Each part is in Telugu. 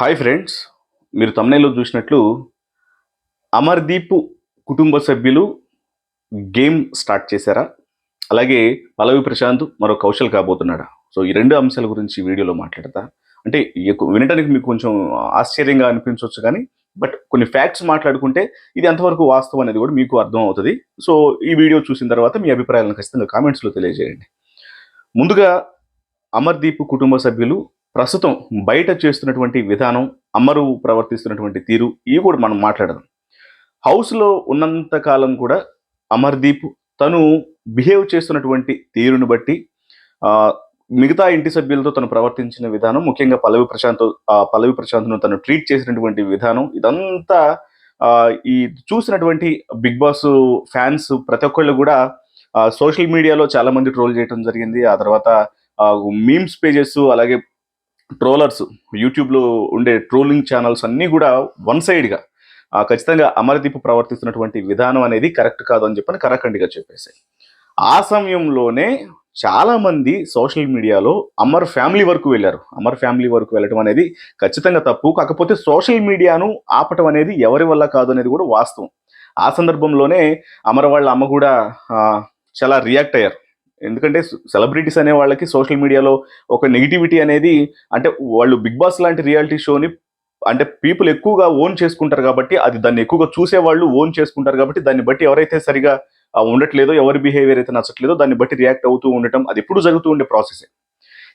హాయ్ ఫ్రెండ్స్ మీరు తమ్నేలో చూసినట్లు అమర్దీప్ కుటుంబ సభ్యులు గేమ్ స్టార్ట్ చేశారా? అలాగే పల్లవి ప్రశాంత్ మరో కౌశల్ కాబోతున్నాడా? సో ఈ రెండు అంశాల గురించి వీడియోలో మాట్లాడతా. అంటే ఎక్కువ వినడానికి మీకు కొంచెం ఆశ్చర్యంగా అనిపించవచ్చు కానీ బట్ కొన్ని ఫ్యాక్ట్స్ మాట్లాడుకుంటే ఇది ఎంతవరకు వాస్తవం అనేది కూడా మీకు అర్థం అవుతుంది. సో ఈ వీడియో చూసిన తర్వాత మీ అభిప్రాయాలను ఖచ్చితంగా కామెంట్స్లో తెలియజేయండి. ముందుగా అమర్దీప్ కుటుంబ సభ్యులు ప్రస్తుతం బయట చేస్తున్నటువంటి విధానం అమరు ప్రవర్తిస్తున్నటువంటి తీరు ఇవి కూడా మనం మాట్లాడదాం. హౌస్లో ఉన్నంత కాలం కూడా అమర్దీప్ తను బిహేవ్ చేస్తున్నటువంటి తీరును బట్టి మిగతా ఇంటి సభ్యులతో తను ప్రవర్తించిన విధానం ముఖ్యంగా పల్లవి ప్రశాంత్ ఆ పల్లవి ప్రశాంత్ను తను ట్రీట్ చేసినటువంటి విధానం ఇదంతా ఈ చూసినటువంటి బిగ్ బాస్ ఫ్యాన్స్ ప్రతి ఒక్కళ్ళు కూడా సోషల్ మీడియాలో చాలామంది ట్రోల్ చేయడం జరిగింది. ఆ తర్వాత మీమ్స్ పేజెస్ అలాగే ట్రోలర్స్ యూట్యూబ్లో ఉండే ట్రోలింగ్ ఛానల్స్ అన్నీ కూడా వన్ సైడ్గా ఖచ్చితంగా అమరదీప్ ప్రవర్తిస్తున్నటువంటి విధానం అనేది కరెక్ట్ కాదు అని చెప్పని కరకండిగా చెప్పేశాయి. ఆ సమయంలోనే చాలామంది సోషల్ మీడియాలో అమర్ ఫ్యామిలీ వరకు వెళ్ళారు. అమర్ ఫ్యామిలీ వరకు వెళ్ళడం అనేది ఖచ్చితంగా తప్పు. కాకపోతే సోషల్ మీడియాను ఆపటం అనేది ఎవరి వల్ల కాదు అనేది కూడా వాస్తవం. ఆ సందర్భంలోనే అమర్ వాళ్ళ అమ్మ కూడా చాలా రియాక్ట్ అయ్యారు. ఎందుకంటే సెలబ్రిటీస్ అనే వాళ్ళకి సోషల్ మీడియాలో ఒక నెగిటివిటీ అనేది అంటే వాళ్ళు బిగ్ బాస్ లాంటి రియాలిటీ షోని అంటే పీపుల్ ఎక్కువగా ఓన్ చేసుకుంటారు కాబట్టి అది దాన్ని ఎక్కువగా చూసే వాళ్ళు ఓన్ చేసుకుంటారు కాబట్టి దాన్ని బట్టి ఎవరైతే సరిగా ఉండట్లేదో ఎవరి బిహేవియర్ అయితే నచ్చట్లేదో దాన్ని బట్టి రియాక్ట్ అవుతూ ఉండటం అది ఎప్పుడు జరుగుతూ ఉండే ప్రాసెస్.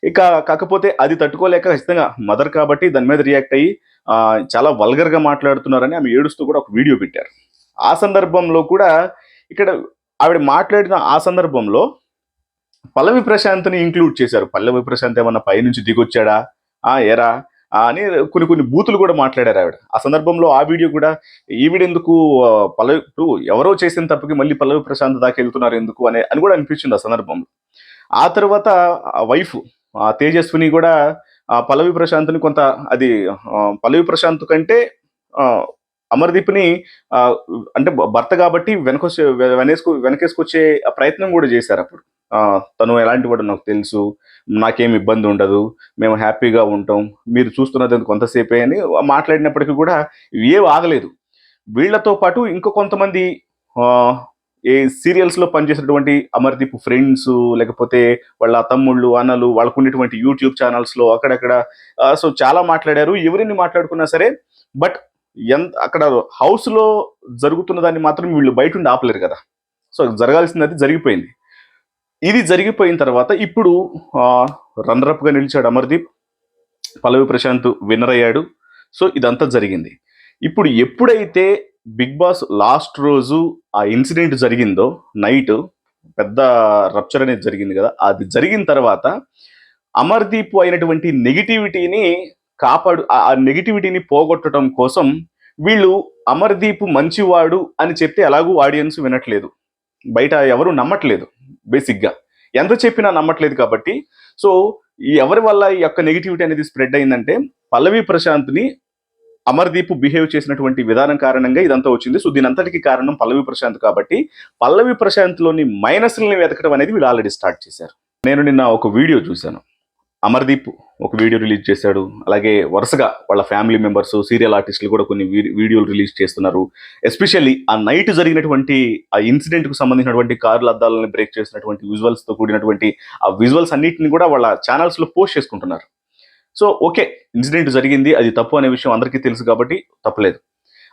ఇక కాకపోతే అది తట్టుకోలేక ఖచ్చితంగా మదర్ కాబట్టి దాని మీద రియాక్ట్ అయ్యి చాలా వల్గర్గా మాట్లాడుతున్నారని ఆమె ఏడుస్తూ కూడా ఒక వీడియో పెట్టారు. ఆ సందర్భంలో కూడా ఇక్కడ ఆవిడ మాట్లాడిన ఆ సందర్భంలో పల్లవి ప్రశాంత్ని ఇంక్లూడ్ చేశారు. పల్లవి ప్రశాంత్ ఏమన్నా పైనుంచి దిగొచ్చాడా? ఆ ఎరా అని కొన్ని కొన్ని బూతులు కూడా మాట్లాడారు ఆవిడ. ఆ సందర్భంలో ఆ వీడియో కూడా ఈవిడెందుకు పల్లవి ఇప్పుడు ఎవరో చేసిన తప్పుకి మళ్ళీ పల్లవి ప్రశాంత్ దాకా వెళ్తున్నారు ఎందుకు అనే అని కూడా అనిపించింది ఆ సందర్భంలో. ఆ తర్వాత వైఫ్ ఆ తేజస్విని కూడా ఆ పల్లవి ప్రశాంత్ని కొంత అది పల్లవి ప్రశాంత్ కంటే అమర్దీప్ని అంటే భర్త కాబట్టి వెనకొచ్చే వెనకేసుకు వెనకేసుకొచ్చే ప్రయత్నం కూడా చేశారు అప్పుడు. తను ఎలాంటి వాడు నాకు తెలుసు నాకేం ఇబ్బంది ఉండదు మేము హ్యాపీగా ఉంటాం మీరు చూస్తున్నది కొంతసేపే అని మాట్లాడినప్పటికీ కూడా ఏం ఆగలేదు. వీళ్ళతో పాటు ఇంకో కొంతమంది ఏ సీరియల్స్లో పనిచేసినటువంటి అమర్దీప్ ఫ్రెండ్స్ లేకపోతే వాళ్ళ తమ్ముళ్ళు అన్నలు వాళ్ళకు ఉన్నటువంటి యూట్యూబ్ ఛానల్స్లో అక్కడక్కడ సో చాలా మాట్లాడారు ఎవరిని మాట్లాడుకున్నా సరే బట్ ఎంత అక్కడ హౌస్లో జరుగుతున్న దాన్ని మాత్రం వీళ్ళు బయట ఉండి ఆపలేరు కదా. సో జరగాల్సింది అది జరిగిపోయింది. ఇది జరిగిపోయిన తర్వాత ఇప్పుడు రన్నరప్గా నిలిచాడు అమర్దీప్. పల్లవి ప్రశాంత్ విన్నర్ అయ్యాడు. సో ఇదంతా జరిగింది. ఇప్పుడు ఎప్పుడైతే బిగ్ బాస్ లాస్ట్ రోజు ఆ ఇన్సిడెంట్ జరిగిందో నైట్ పెద్ద రప్చర్ అనేది జరిగింది కదా అది జరిగిన తర్వాత అమర్దీప్ అయినటువంటి నెగిటివిటీని కాపాడు ఆ నెగిటివిటీని పోగొట్టడం కోసం వీళ్ళు అమర్దీప్ మంచివాడు అని చెప్తే ఎలాగూ ఆడియన్స్ వినట్లేదు. బయట ఎవరు నమ్మట్లేదు. బేసిక్గా ఎంత చెప్పినా నమ్మట్లేదు కాబట్టి. సో ఎవరి వల్ల ఈ యొక్క నెగిటివిటీ అనేది స్ప్రెడ్ అయిందంటే పల్లవి ప్రశాంత్ని అమర్దీప్ బిహేవ్ చేసినటువంటి విధానం కారణంగా ఇదంతా వచ్చింది. సో దీని అంతటికీ కారణం పల్లవి ప్రశాంత్ కాబట్టి పల్లవి ప్రశాంత్లోని మైనస్లని వెతకడం అనేది వీళ్ళు ఆల్రెడీ స్టార్ట్ చేశారు. నేను నిన్న ఒక వీడియో చూశాను. అమర్దీప్ ఒక వీడియో రిలీజ్ చేశాడు. అలాగే వరుసగా వాళ్ళ ఫ్యామిలీ మెంబర్స్ సీరియల్ ఆర్టిస్టులు కూడా కొన్ని వీడియోలు రిలీజ్ చేస్తున్నారు. ఎస్పెషల్లీ ఆ నైట్ జరిగినటువంటి ఆ ఇన్సిడెంట్కు సంబంధించినటువంటి కార్ల అద్దాలని బ్రేక్ చేసినటువంటి విజువల్స్తో కూడినటువంటి ఆ విజువల్స్ అన్నింటిని కూడా వాళ్ళ ఛానల్స్లో పోస్ట్ చేసుకుంటున్నారు. సో ఓకే ఇన్సిడెంట్ జరిగింది అది తప్పు అనే విషయం అందరికీ తెలుసు కాబట్టి తప్పలేదు.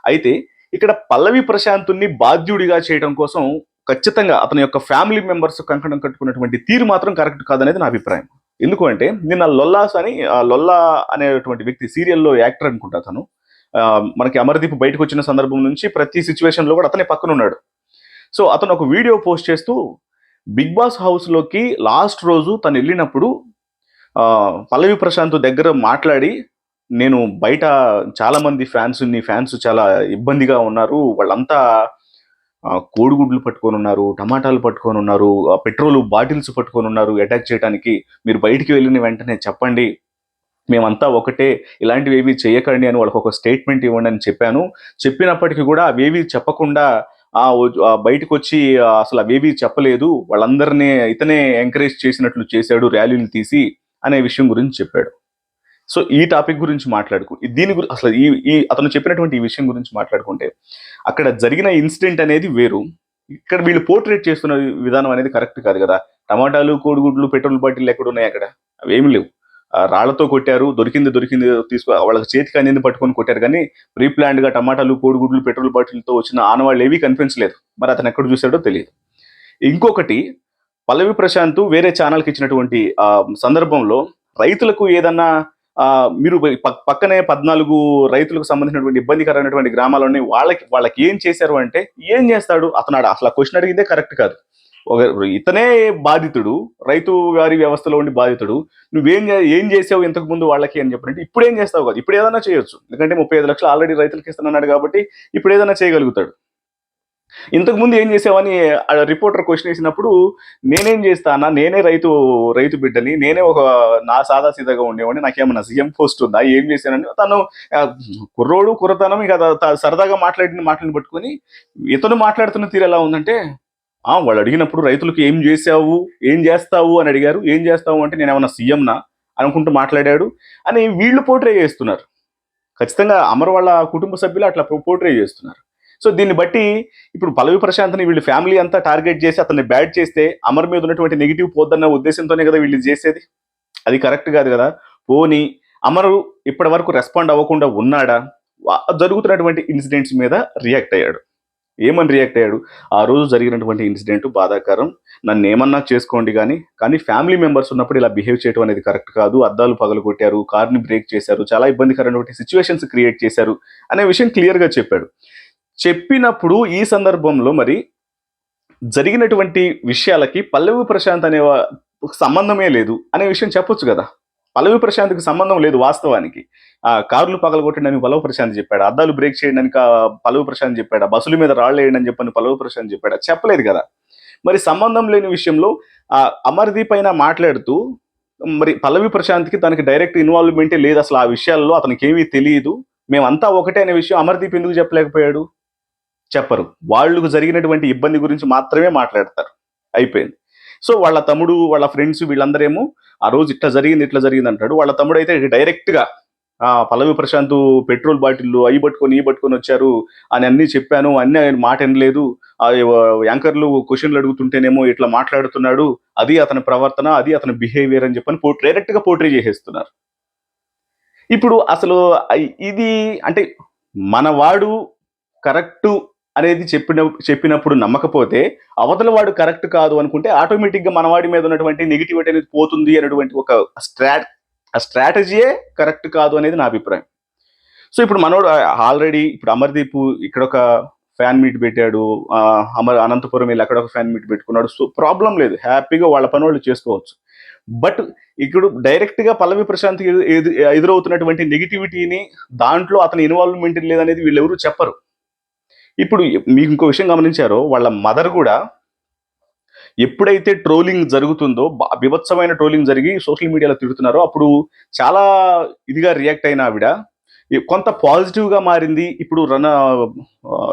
అయితే ఇక్కడ పల్లవి ప్రశాంతుని బాధ్యుడిగా చేయడం కోసం ఖచ్చితంగా అతని యొక్క ఫ్యామిలీ మెంబర్స్ కంకణం కట్టుకున్నటువంటి తీరు మాత్రం కరెక్ట్ కాదనేది నా అభిప్రాయం. ఎందుకు అంటే నిన్న లొల్లాస్ అని లొల్లా అనేటువంటి వ్యక్తి సీరియల్లో యాక్టర్ అనుకుంటా తను మనకి అమర్దీప్ బయటకు వచ్చిన సందర్భం నుంచి ప్రతి సిచ్యువేషన్లో కూడా అతనే పక్కన ఉన్నాడు. సో అతను ఒక వీడియో పోస్ట్ చేస్తూ బిగ్ బాస్ హౌస్లోకి లాస్ట్ రోజు తను వెళ్ళినప్పుడు పల్లవి ప్రశాంత్ దగ్గర మాట్లాడి నేను బయట చాలామంది ఫ్యాన్స్ నీ ఫ్యాన్స్ చాలా ఇబ్బందిగా ఉన్నారు వాళ్ళంతా కోడిగుడ్లు పట్టుకొని ఉన్నారు టమాటాలు పట్టుకొని ఉన్నారు ఆ, పెట్రోల్ బాటిల్స్ పట్టుకొని ఉన్నారు అటాక్ చేయడానికి మీరు బయటికి వెళ్ళిన వెంటనే చెప్పండి. మేమంతా ఒకటే ఇలాంటివి ఏవి చేయకండి అని వాళ్ళకి ఒక స్టేట్మెంట్ ఇవ్వండి అని చెప్పాను. చెప్పినప్పటికీ కూడా అవేవి చెప్పకుండా ఆ బయటకు వచ్చి అసలు అవేవి చెప్పలేదు. వాళ్ళందరినీ ఇతనే ఎంకరేజ్ చేసినట్లు చేశాడు ర్యాలీలు తీసి అనే విషయం గురించి చెప్పాడు. సో ఈ టాపిక్ గురించి మాట్లాడుకు దీని గురించి అసలు ఈ ఈ అతను చెప్పినటువంటి ఈ విషయం గురించి మాట్లాడుకుంటే అక్కడ జరిగిన ఇన్సిడెంట్ అనేది వేరు. ఇక్కడ వీళ్ళు పోర్ట్రేట్ చేస్తున్న విధానం అనేది కరెక్ట్ కాదు కదా. టమాటాలు కోడిగుడ్లు పెట్రోల్ బాటిల్ ఎక్కడ ఉన్నాయి అక్కడ? అవి ఏమి లేవు. రాళ్ళతో కొట్టారు దొరికింది దొరికింది తీసుకో వాళ్ళకి చేతికి అనేది పట్టుకొని కొట్టారు. కానీ ప్రీ గా టమాటాలు కోడిగుడ్లు పెట్రోల్ బాటిల్తో వచ్చిన ఆనవాళ్ళు ఏవి కనిపించలేదు. మరి అతను ఎక్కడ చూశాడో తెలియదు. ఇంకొకటి పల్లవి ప్రశాంత్ వేరే ఛానల్కి ఇచ్చినటువంటి సందర్భంలో రైతులకు ఏదన్నా మీరు పక్కనే పద్నాలుగు రైతులకు సంబంధించినటువంటి ఇబ్బందికరమైనటువంటి గ్రామాలని వాళ్ళకి వాళ్ళకి ఏం చేశారు అంటే ఏం చేస్తాడు? అతను ఆడ- అసలు క్వశ్చన్ అడిగిందే కరెక్ట్ కాదు. ఒక ఇతనే బాధితుడు రైతు గారి వ్యవస్థలో ఉండి బాధితుడు నువ్వేం ఏం చేసావు ఇంతకు ముందు వాళ్ళకి అని చెప్పంటే ఇప్పుడు ఏం చేస్తావు కాదు. ఇప్పుడు ఏదైనా చేయొచ్చు. ఎందుకంటే ముప్పై ఐదు లక్షలు ఆల్రెడీ రైతులకి ఇస్తున్నాడు కాబట్టి ఇప్పుడు ఏదైనా చేయగలుగుతాడు. ఇంతకు ముందు ఏం చేసావని ఆ రిపోర్టర్ క్వశ్చన్ వేసినప్పుడు నేనేం చేస్తానా నేనే రైతు రైతు బిడ్డని నేనే ఒక నా సాదా సీదాగా ఉండేవాడిని నాకేమన్నా సీఎం పోస్ట్ ఉందా ఏం చేశానని తను కుర్రోడు కుర్రతనం ఇక సరదాగా మాట్లాడిన మాటలను పట్టుకొని ఇతను మాట్లాడుతున్న తీరు ఎలా ఉందంటే ఆ వాళ్ళు అడిగినప్పుడు రైతులకు ఏం చేసావు ఏం చేస్తావు అని అడిగారు ఏం చేస్తావు అంటే నేను ఏమన్నా సీఎంనా? అనుకుంటూ మాట్లాడాడు. అని వీళ్ళు పోర్ట్రే చేస్తున్నారు. ఖచ్చితంగా అమర్ వాళ్ళ కుటుంబ సభ్యులు అట్లా పోర్ట్రే చేస్తున్నారు. సో దీన్ని బట్టి ఇప్పుడు పల్లవి ప్రశాంత్ని వీళ్ళు ఫ్యామిలీ అంతా టార్గెట్ చేసి అతన్ని బ్యాడ్ చేస్తే అమర్ మీద ఉన్నటువంటి నెగిటివ్ పోద్దన్న ఉద్దేశంతోనే కదా వీళ్ళు చేసేది? అది కరెక్ట్ కాదు కదా? పోని అమరు ఇప్పటి వరకు రెస్పాండ్ అవ్వకుండా ఉన్నాడా? జరుగుతున్నటువంటి ఇన్సిడెంట్స్ మీద రియాక్ట్ అయ్యాడు. ఏమని రియాక్ట్ అయ్యాడు? ఆ రోజు జరిగినటువంటి ఇన్సిడెంట్ బాధాకరం. నన్ను ఏమన్నా చేసుకోండి కానీ కానీ ఫ్యామిలీ మెంబర్స్ ఉన్నప్పుడు ఇలా బిహేవ్ చేయడం అనేది కరెక్ట్ కాదు. అద్దాలు పగలు కొట్టారు కార్ని బ్రేక్ చేశారు చాలా ఇబ్బందికరమైనటువంటి సిచ్యువేషన్స్ క్రియేట్ చేశారు అనే విషయం క్లియర్గా చెప్పాడు. చెప్పినప్పుడు ఈ సందర్భంలో మరి జరిగినటువంటి విషయాలకి పల్లవి ప్రశాంత్ అనే సంబంధమే లేదు అనే విషయం చెప్పొచ్చు కదా. పల్లవి ప్రశాంత్కి సంబంధం లేదు వాస్తవానికి. ఆ కార్లు పగలగొట్టండి పల్లవి ప్రశాంత్ చెప్పాడు అద్దాలు బ్రేక్ చేయడానికి పల్లవి ప్రశాంత్ చెప్పాడు బస్సుల మీద రాళ్ళు వేయండి అని చెప్పని పల్లవి ప్రశాంత్ చెప్పాడు చెప్పలేదు కదా. మరి సంబంధం లేని విషయంలో ఆ అమర్దీప్ అయినా మాట్లాడుతూ మరి పల్లవి ప్రశాంత్కి తనకి డైరెక్ట్ ఇన్వాల్వ్మెంటే లేదు అసలు ఆ విషయాల్లో అతనికి ఏమీ తెలియదు మేమంతా ఒకటే అనే విషయం అమర్దీప్ ఎందుకు చెప్పలేకపోయాడు? చెప్పరు. వాళ్ళకు జరిగినటువంటి ఇబ్బంది గురించి మాత్రమే మాట్లాడతారు. అయిపోయింది. సో వాళ్ళ తమ్ముడు వాళ్ళ ఫ్రెండ్స్ వీళ్ళందరేమో ఆ రోజు ఇట్లా జరిగింది ఇట్లా జరిగింది అంటాడు. వాళ్ళ తమ్ముడు అయితే డైరెక్ట్గా ఆ పల్లవి ప్రశాంత్ పెట్రోల్ బాటిల్లు అవి పట్టుకొని ఈ పట్టుకొని వచ్చారు అని అన్ని చెప్పాను. అన్ని ఆయన మాట వినలేదు. యాంకర్లు క్వశ్చన్లు అడుగుతుంటేనేమో ఇట్లా మాట్లాడుతున్నాడు. అది అతని ప్రవర్తన అది అతని బిహేవియర్ అని చెప్పని పో డైరెక్ట్గా చేసేస్తున్నారు. ఇప్పుడు అసలు ఇది అంటే మనవాడు కరెక్టు అనేది చెప్పిన చెప్పినప్పుడు నమ్మకపోతే అవతల వాడు కరెక్ట్ కాదు అనుకుంటే ఆటోమేటిక్గా మనవాడి మీద ఉన్నటువంటి నెగిటివిటీ అనేది పోతుంది అనేటువంటి ఒక స్ట్రాట్ ఆ స్ట్రాటజీయే కరెక్ట్ కాదు అనేది నా అభిప్రాయం. సో ఇప్పుడు మనోడు ఆల్రెడీ ఇప్పుడు అమర్దీప్ ఇక్కడ ఒక ఫ్యాన్ మీట్ పెట్టాడు. అమర్ అనంతపురం వెళ్ళి అక్కడ ఒక ఫ్యాన్ మీట్ పెట్టుకున్నాడు. సో ప్రాబ్లం లేదు. హ్యాపీగా వాళ్ళ పని వాళ్ళు చేసుకోవచ్చు. బట్ ఇక్కడ డైరెక్ట్గా పల్లవి ప్రశాంత్ ఎదురవుతున్నటువంటి నెగిటివిటీని దాంట్లో అతని ఇన్వాల్వ్మెంట్ లేదనేది వీళ్ళెవరూ చెప్పరు. ఇప్పుడు మీకు ఇంకో విషయం గమనించారో వాళ్ళ మదర్ కూడా ఎప్పుడైతే ట్రోలింగ్ జరుగుతుందో బీభత్సమైన ట్రోలింగ్ జరిగి సోషల్ మీడియాలో తిడుతున్నారో అప్పుడు చాలా ఇదిగా రియాక్ట్ అయిన ఆవిడ కొంత పాజిటివ్గా మారింది. ఇప్పుడు రన్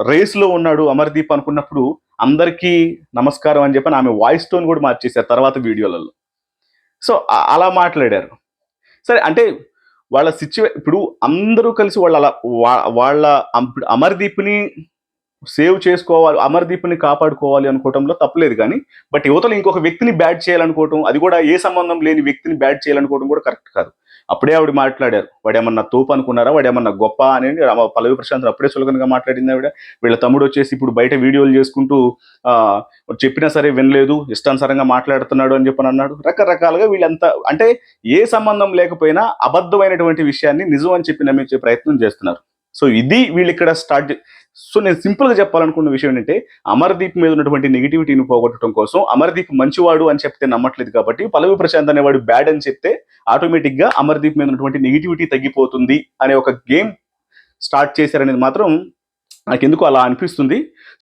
రేస్లో ఉన్నాడు అమర్దీప్ అనుకున్నప్పుడు అందరికీ నమస్కారం అని చెప్పని ఆమె వాయిస్ టోన్ కూడా మార్చేశారు తర్వాత వీడియోలలో. సో అలా మాట్లాడారు. సరే అంటే వాళ్ళ సిచ్యువే ఇప్పుడు అందరూ కలిసి వాళ్ళ అలా వా- వాళ్ళ అం- అమర్దీప్ని సేవ్ చేసుకోవాలి అమర్దీప్ని కాపాడుకోవాలి అనుకోవటంలో తప్పలేదు కానీ బట్ యువతలు ఇంకొక వ్యక్తిని బ్యాడ్ చేయాలనుకోవటం అది కూడా ఏ సంబంధం లేని వ్యక్తిని బ్యాడ్ చేయాలనుకోవడం కూడా కరెక్ట్ కాదు. అప్పుడే ఆవిడ మాట్లాడారు వాడేమన్నా తోపు అనుకున్నారా? వాడేమన్నా గొప్ప? అని పల్లవి ప్రశాంత్ అప్పుడే సులభంగా మాట్లాడింది ఆవిడ. వీళ్ళ తమ్ముడు వచ్చేసి ఇప్పుడు బయట వీడియోలు చేసుకుంటూ చెప్పినా సరే వినలేదు ఇష్టానుసారంగా మాట్లాడుతున్నాడు అని చెప్పని అన్నాడు. రకరకాలుగా వీళ్ళంతా అంటే ఏ సంబంధం లేకపోయినా అబద్ధమైనటువంటి విషయాన్ని నిజం అని చెప్పి నమ్మించే ప్రయత్నం చేస్తున్నారు. సో ఇది వీళ్ళు ఇక్కడ స్టార్ట్ సో నేను సింపుల్గా చెప్పాలనుకున్న విషయం ఏంటంటే అమర్దీప్ మీద ఉన్నటువంటి నెగిటివిటీని పోగొట్టడం కోసం అమర్దీప్ మంచివాడు అని చెప్తే నమ్మట్లేదు కాబట్టి పల్లవి ప్రశాంత్ అనేవాడు బ్యాడ్ అని చెప్తే ఆటోమేటిక్గా అమర్దీప్ మీద ఉన్నటువంటి నెగిటివిటీ తగ్గిపోతుంది అనే ఒక గేమ్ స్టార్ట్ చేశారనేది మాత్రం నాకు ఎందుకు అలా అనిపిస్తుంది.